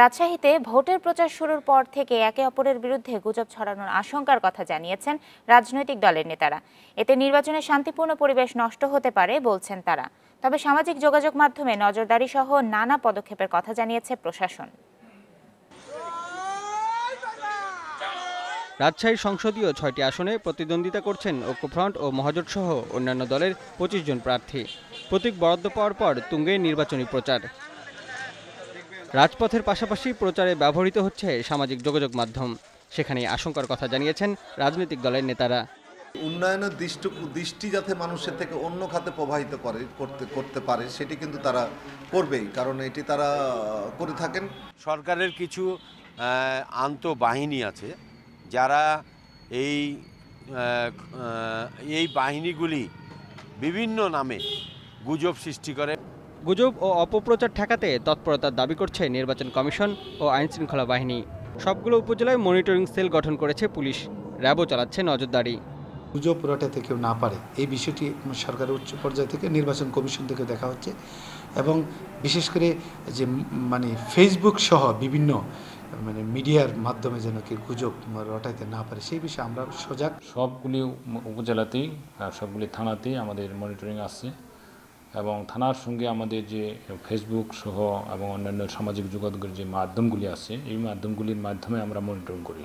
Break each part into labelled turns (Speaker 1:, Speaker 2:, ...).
Speaker 1: রাজশাহীতে ভোটের প্রচার শুরুর পর থেকে একে অপরের বিরুদ্ধে গুজব ছড়ানোর আশঙ্কার কথা জানিয়েছেন রাজনৈতিক দলের নেতারা। এতে নির্বাচনে শান্তিপূর্ণ পরিবেশ নষ্ট হতে পারে বলছেন তারা। তবে সামাজিক যোগাযোগ মাধ্যমে নজরদারি সহ নানা পদক্ষেপের কথা জানিয়েছে প্রশাসন।
Speaker 2: রাজশাহী সংসদীয় ছয়টি আসনে প্রতিদ্বন্দ্বিতা করছেন ঐক্যফ্রন্ট ও মহাজোট সহ অন্যান্য দলের পঁচিশ জন প্রার্থী। প্রতীক বরাদ্দ পাওয়ার পর তুঙ্গে নির্বাচনী প্রচার। রাজপথের পাশাপাশি প্রচারে ব্যবহৃত হচ্ছে সামাজিক যোগাযোগ মাধ্যম। সেখানে আশঙ্কার কথা জানিয়েছেন রাজনৈতিক দলের নেতারা।
Speaker 3: উন্নয়নের দৃষ্টি দৃষ্টি যাতে মানুষের থেকে অন্য খাতে প্রবাহিত করে করতে করতে পারে সেটি কিন্তু তারা করবেই কারণ এটি তারা করে থাকেন।
Speaker 4: সরকারের কিছু আন্তঃবাহিনী আছে যারা এই এই বাহিনীগুলি বিভিন্ন নামে গুজব সৃষ্টি করে।
Speaker 2: গুজব ও অপপ্রচার ঠেকাতে তৎপরতার দাবি করছে নির্বাচন কমিশন ও আইনশৃঙ্খলা বাহিনী। সবগুলো উপজেলায় মনিটরিং সেল গঠন করেছে পুলিশ। র্যাবও চালাচ্ছে নজরদারি।
Speaker 5: গুজব রটাতে কেউ না পারে। এই বিষয়টি সরকারের উচ্চ পর্যায় থেকে নির্বাচন কমিশন থেকে দেখা হচ্ছে এবং বিশেষ করে যে মানে ফেসবুক সহ বিভিন্ন মানে মিডিয়ার মাধ্যমে যেন কেউ গুজব রটাইতে না পারে সেই বিষয়ে আমরা সজাগ।
Speaker 6: সবগুলি উপজেলাতেই সবগুলি থানাতেই আমাদের মনিটরিং আছে এবং থানার সঙ্গে আমাদের যে ফেসবুক সহ এবং অন্যান্য সামাজিক যোগাযোগের যে মাধ্যমগুলি আছে, এই মাধ্যমগুলির মাধ্যমে আমরা মনিটরিং করি।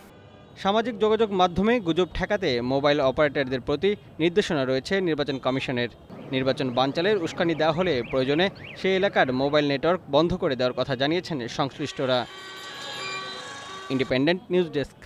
Speaker 2: সামাজিক যোগাযোগ মাধ্যমে গুজব ঠেকাতে মোবাইল অপারেটরদের প্রতি নির্দেশনা রয়েছে নির্বাচন কমিশনের। নির্বাচন বানচালের উস্কানি দেওয়া হলে প্রয়োজনে সেই এলাকার মোবাইল নেটওয়ার্ক বন্ধ করে দেওয়ার কথা জানিয়েছেন সংশ্লিষ্টরা। Independent news desk